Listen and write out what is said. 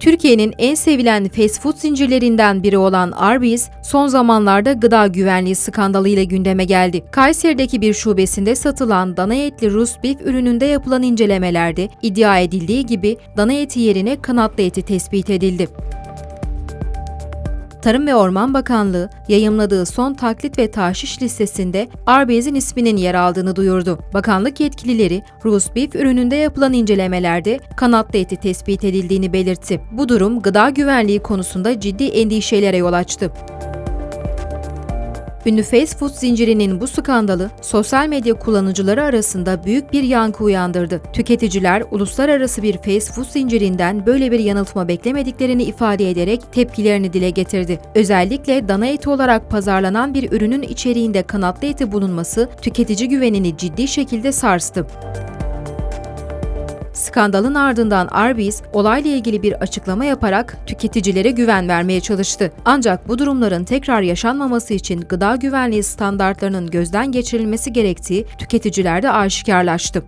Türkiye'nin en sevilen fast food zincirlerinden biri olan Arby's, son zamanlarda gıda güvenliği skandalıyla gündeme geldi. Kayseri'deki bir şubesinde satılan dana etli Rus beef ürününde yapılan incelemelerde iddia edildiği gibi dana eti yerine kanatlı eti tespit edildi. Tarım ve Orman Bakanlığı yayımladığı son taklit ve taşiş listesinde Arby's'in isminin yer aldığını duyurdu. Bakanlık yetkilileri Rus beef ürününde yapılan incelemelerde kanatlı eti tespit edildiğini belirtti. Bu durum gıda güvenliği konusunda ciddi endişelere yol açtı. Ünlü fast food zincirinin bu skandalı sosyal medya kullanıcıları arasında büyük bir yankı uyandırdı. Tüketiciler uluslararası bir fast food zincirinden böyle bir yanıltma beklemediklerini ifade ederek tepkilerini dile getirdi. Özellikle dana eti olarak pazarlanan bir ürünün içeriğinde kanatlı eti bulunması tüketici güvenini ciddi şekilde sarstı. Skandalın ardından Arby's olayla ilgili bir açıklama yaparak tüketicilere güven vermeye çalıştı. Ancak bu durumların tekrar yaşanmaması için gıda güvenliği standartlarının gözden geçirilmesi gerektiği tüketicilerde aşikarlaştı.